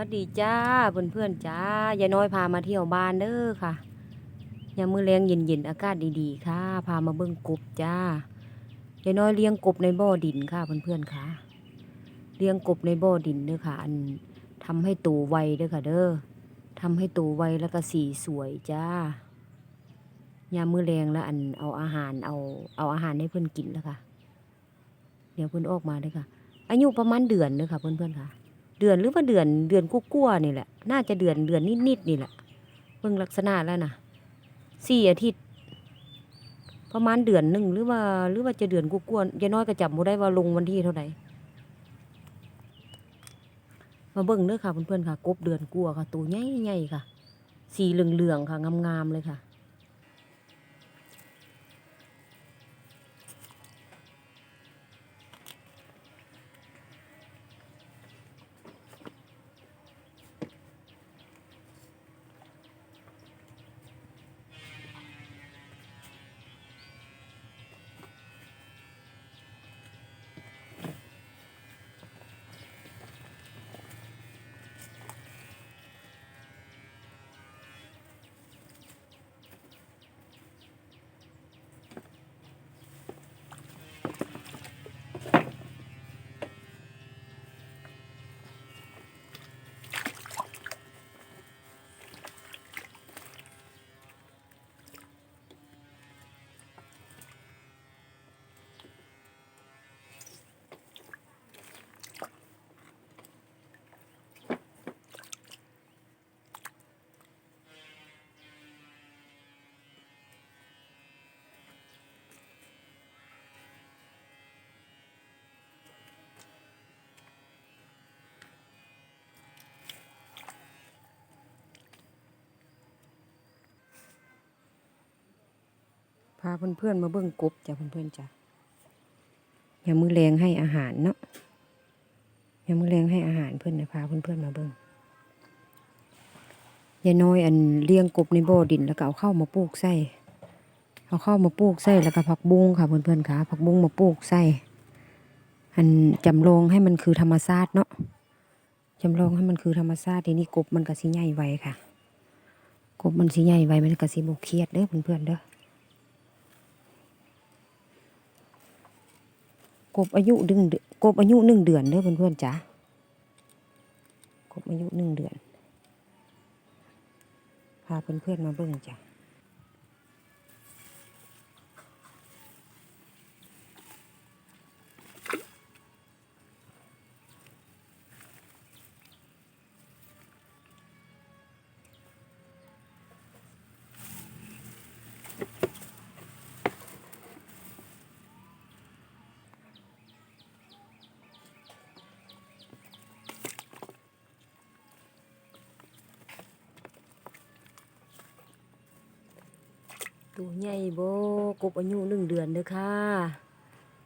วัสดีจ้าเพื่อนเพื่อนจ้ายายน้อยพามาเที่ยวบ้านเด้อค่ะยามมื้อแรงเย็นๆอากาศดีๆค่ะ พามาเบิ่งกบจ้ายายน้อยเลี้ยงกบในบ่อดินค่ะเพื่อนเพื่อนๆค่ะ เลี้ยงกบในบ่อดินเด้อค่ะ อันทำให้โตไวเด้อค่ะ เด้อทำให้โตไวแล้วก็สีสวยจ้ายามมื้อแรงแล้วอันเอาอาหารเอาเอาอาหารให้เพื่อนกินแล้วค่ะ เดี๋ยวเพื่อนออกมาเด้อค่ะ อายุประมาณเดือนเด้อค่ะ เพื่อนๆค่ะ เดือนหรือว่าเดือนเดือนกุ้วๆนี่แหละ น่าจะเดือนเดือนนิดๆนี่แหละเบิ่งลักษณะแล้วนะสี่อาทิตย์ประมาณเดือนหนึ่งหรือว่า หรือว่าจะเดือนกุ้กวยายน้อยก็จำบ่ได้ว่าลงวันที่เท่าไหร่มาเบิ่งเด้อค่ะเพื่อนๆค่ะกบเดือนกัวค่ะตัวใหญ่ๆค่ะ สีเหลืองๆค่ะงามๆเลยค่ะ พาเพื่อนๆมาเบิ่งกบจ้ะเพื่อนๆจ้ะอย่ามือแรงให้อาหารเนาะอย่ามือแรงให้อาหารเพื่อนนะพาเพื่อนๆมาเบิ่งยายน้อยอันเลี้ยงกบในบ่อดินแล้วก็เอาเข้ามาปลูกใส่เอาเข้ามาปลูกใส่แล้วก็ผักบุ้งค่ะเพื่อนๆค่ะผักบุ้งมาปลูกใส่อันจำลองให้มันคือธรรมชาติเนาะจำลองให้มันคือธรรมชาติทีนี้กบมันก็สิใหญ่ไวค่ะ กบมันสิใหญ่ไวมันก็สิบ่เครียดเด้อเพื่อนๆเด้อ กบอายุหนึ่งเดือนกบอายุหนึ่งเดือนเด้อเพื่อนๆจ้ากบอายุหนึ่งเดือนพาเพื่อนๆมาเบิ่งจ้ะ ตัวใหญ่โบกบอายุหนึ่งเดือนเด้อค่ะ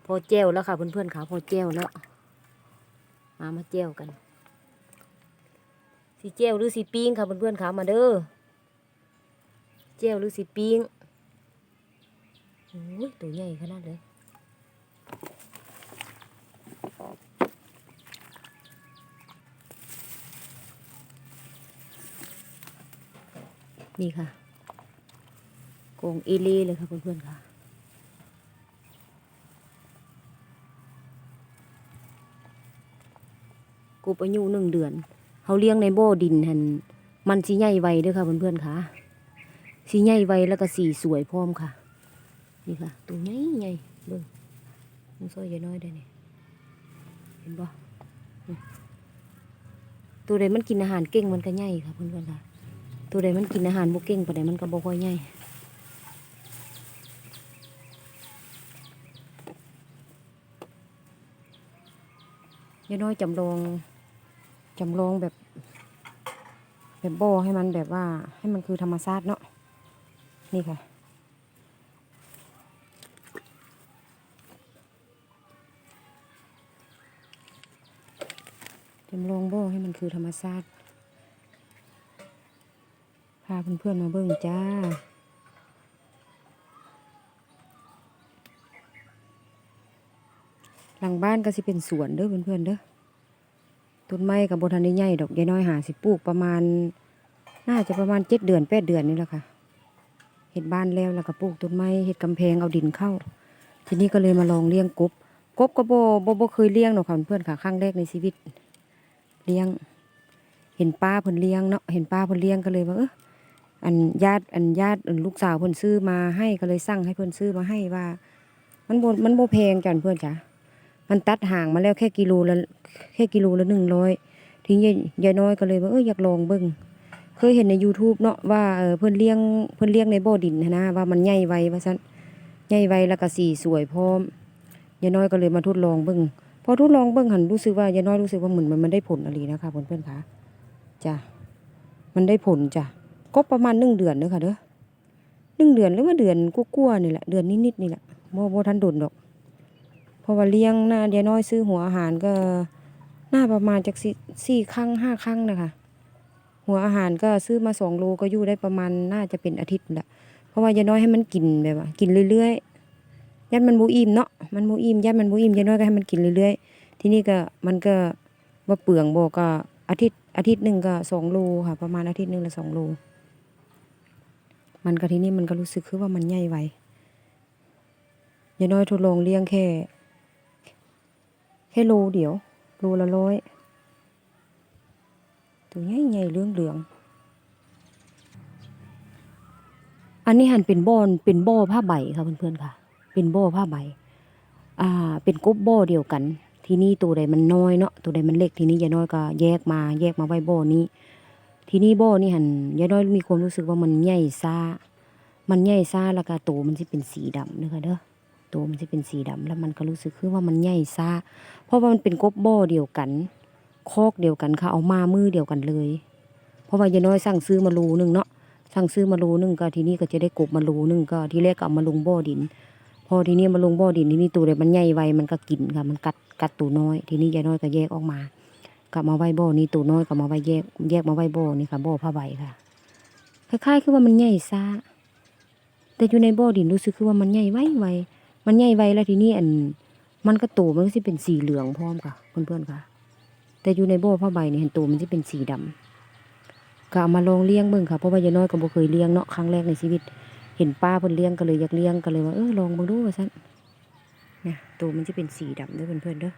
พอแจ้วแล้วค่ะเพื่อนๆค่ะพอแจ้วแล้ว มามาแจ้วกันสีแจ้วหรือสีปิ้งค่ะเพื่อนๆค่ะมาเด้อแจ้วหรือสีปิ้งโอ้ยตัวใหญ่ขนาดเลยนี่ค่ะ โกงอีลีเลยค่ะเพื่อนๆค่ะกบอายุหนึ่งเดือน เขาเลี้ยงในบ่อดินหันมันสีใหญ่ไวด้วยค่ะเพื่อนๆค่ะสีใหญ่ไวแล้วก็สีสวยพร้อมค่ะ นี่ค่ะ ตัวใหญ่ใหญ่เบิ่งมันซอยใหญ่น้อยได้เนี่ยเห็นบ่ตัวใดมันกินอาหารเก่งมันก็ใหญ่ค่ะเพื่อนๆค่ะ ตัวใดมันกินอาหารบ่เก่งปานใดมันก็บ่ค่อยใหญ่ ยน้อยจำลองจำลองแบบ แบบโบให้มันแบบว่า ให้มันคือธรรมชาติเนาะนี่ค่ะ จำลองโบให้มันคือธรรมชาติพาเพื่อนๆมาเบิ่งจ้า หลังบ้านก็สิเป็นสวนเด้อเพื่อนๆเด้อต้นไม้กับบทันได้ใหญ่ดอกยายน้อยหาสิปลูกประมาณ น่าจะประมาณเจ็ดเดือนแปดเดือนนี่แหละค่ะเห็ดบ้านแล้วแล้วก็ปลูกต้นไม้เห็ดกำแพงเอาดินเข้า ทีนี้ก็เลยมาลองเลี้ยงกบกบก็บบ่บ่เคยเลี้ยงหรอค่ะเพื่อนค่ะครั้งแรกในชีวิต เลี้ยง เห็นป้าเพิ่นเลี้ยงเนาะเห็นป้าเพิ่นเลี้ยงก็เลยว่าเอออันญาติอันญาติอันลูกสาวเพิ่นซื้อมาให้ก็เลยสั่งให้เพิ่นซื้อมาให้ว่า มันบมันโบแพงจ้ะเพื่อนจ้ะ มันตัดห่างมาแล้วแค่กิโลละแค่กิโลละหนึ่งร้อยทีนี้ยายายน้อยก็เลยว่าเอออยากลองเบิ่งเคยเห็นใน YouTube เนาะว่าเออเพิ่อนเลี้ยงเพิ่อนเลี้ยงในบ่อดินนะว่ามันใหญ่ไวว่าซั่นใหญ่ไวแล้วก็สีสวยพร้อมยายน้อยก็เลยมาทดลองเบิ่งพอทดลองเบิ่งหันรู้สึกว่ายายน้อยรู้สึกว่าเหมือนมันมันได้ผลอะไรนะคะเพื่อนๆค่ะจ้ะมันได้ผลจ้ะก็ประมาณหนึ่งเดือนเด้อค่ะเด้อหนึ่งเดือนหรือว่าเดือนกลัวาๆนี่แหละเดือนนิดๆนี่แหละบ่บ่ทันโดนดอก เพราะว่าเลี้ยงหน้ายายน้อยซื้อหัวอาหารก็หน้าประมาณจากสี่สี่ครั้งห้าครั้งนะคะหัวอาหารก็ซื้อมาสองโลก็อยู่ได้ประมาณน่าจะเป็นอาทิตย์ละเพราะว่ายายน้อยให้มันกินแบบว่า กินเรื่อยๆยันมันบูอิ่มเนาะมันบูอิ่มยันมันบูอิ่มยายน้อยก็ให้มันกินเรื่อยๆ ที่นี้ก็มันก็ว่าเปลืองบ่ก็อาทิตย์อาทิตย์หนึ่งก็สองโลค่ะ ประมาณอาทิตย์หนึ่งละสองโล มันก็ที่นี้มันก็รู้สึกคือว่ามันใหญ่ไวยายน้อยทดลองเลี้ยงแค่ แค่โลเดียว โลละร้อยตัวใหญ่ใหญ่เหลืองเหลืองอันนี้หันเป็นบอนเป็นบอผ้าใบค่ะเพื่อนๆค่ะ เป็นบอผ้าใบ อ่า เป็นกบบอเดียวกัน ที่นี้ตัวใดมันน้อยเนาะตัวใดมันเล็กที่นี้ยายน้อยก็แยกมาแยกมาไว้บอนี้ ที่นี้บ่อนี่หันยายน้อยมีความรู้สึกว่ามันใหญ่ซ่ามันใหญ่ซ่าแล้วก็ตัวมันจะเป็นสีดำนะคะเด้อตัวมันจะเป็นสีดำแล้วมันก็รู้สึกคือว่ามันใหญ่ซ่า เพราะว่ามันเป็นกบบ่อเดียวกัน คอกเดียวกันค่ะเอามามือเดียวกันเลย เพราะว่ายายน้อยสั่งซื้อมาโลหนึงเนาะสั่งซื้อมาโลหนึงก็ทีนี้ก็จะได้กบมาโลหนึงก็ทีแรกก็เอามาลงบ่อดิน พอทีนี้มาลงบ่อดินทีนี้ตัวเดียวมันใหญ่ไวมันก็กินค่ะมันกัดกัดตัวน้อย ทีนี้ยายน้อยก็แยกออกมากลับมาไว้บ่อนี้ตัวน้อยก็มาไว้แยกแยกมาไว้บ่อนี่ค่ะบ่อผ้าใบค่ะคล้ายๆคือว่ามันใหญ่ซะแต่อยู่ในบ่อดินรู้สึกคือว่ามันใหญ่ไวไวมันใหญ่ไวแล้วทีนี้อัน มันก็โตมันก็สิเป็นสีเหลืองพร้อมค่ะ เพื่อนๆค่ะ แต่อยู่ในบ่อผ้าใบนี่เห็นตัวมันจะเป็นสีดำก็เอามาลองเลี้ยงเบิ่งค่ะเพราะว่ายายน้อยก็บ่เคยเลี้ยงเนาะครั้งแรกในชีวิต เห็นป้าเพิ่นเลี้ยงก็เลยอยากเลี้ยงก็เลยว่าเออลองเบิ่งดูว่าซั่นเนี่ยตัวมันจะเป็นสีดำเด้อเพื่อนๆเด้อ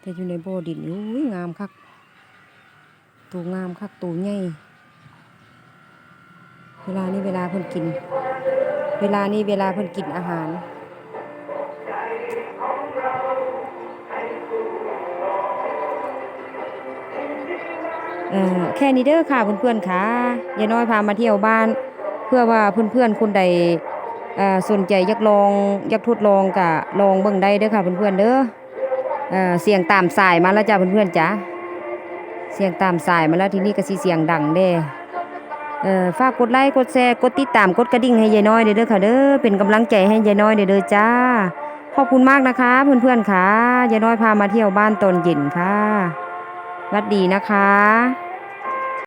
แต่อยู่ในบ่อดินอุ้ยงามคักตัวงามคักตัวใหญ่เวลานี้เวลาเพิ่นกิน เวลานี้เวลาเพิ่นกินอาหาร เอ่อแค่นี้เด้อค่ะเพื่อนๆค่ะยายน้อยพามาเที่ยวบ้าน เพื่อว่าเพื่อนๆคนใดเอ่อสนใจอยากลองอยากทดลองกะลองเบิ่งได้เด้อค่ะเพื่อนๆเด้อเอ่อเสียงตามสายมาแล้วจ้าเพื่อนๆจ้าเสียงตามสายมาแล้วทีนี้ก็สิเสียงดังเด้เอ่อฝากกดไลค์กดแชร์กดติดตามกดกระดิ่งให้ยายน้อยเด้อค่ะเด้อเป็นกำลังใจให้ยายน้อยเด้อจ้าขอบคุณมากนะคะ เพื่อนๆค่ะยายน้อยพามาเที่ยวบ้านตอนเย็นค่ะ วัสดีนะคะ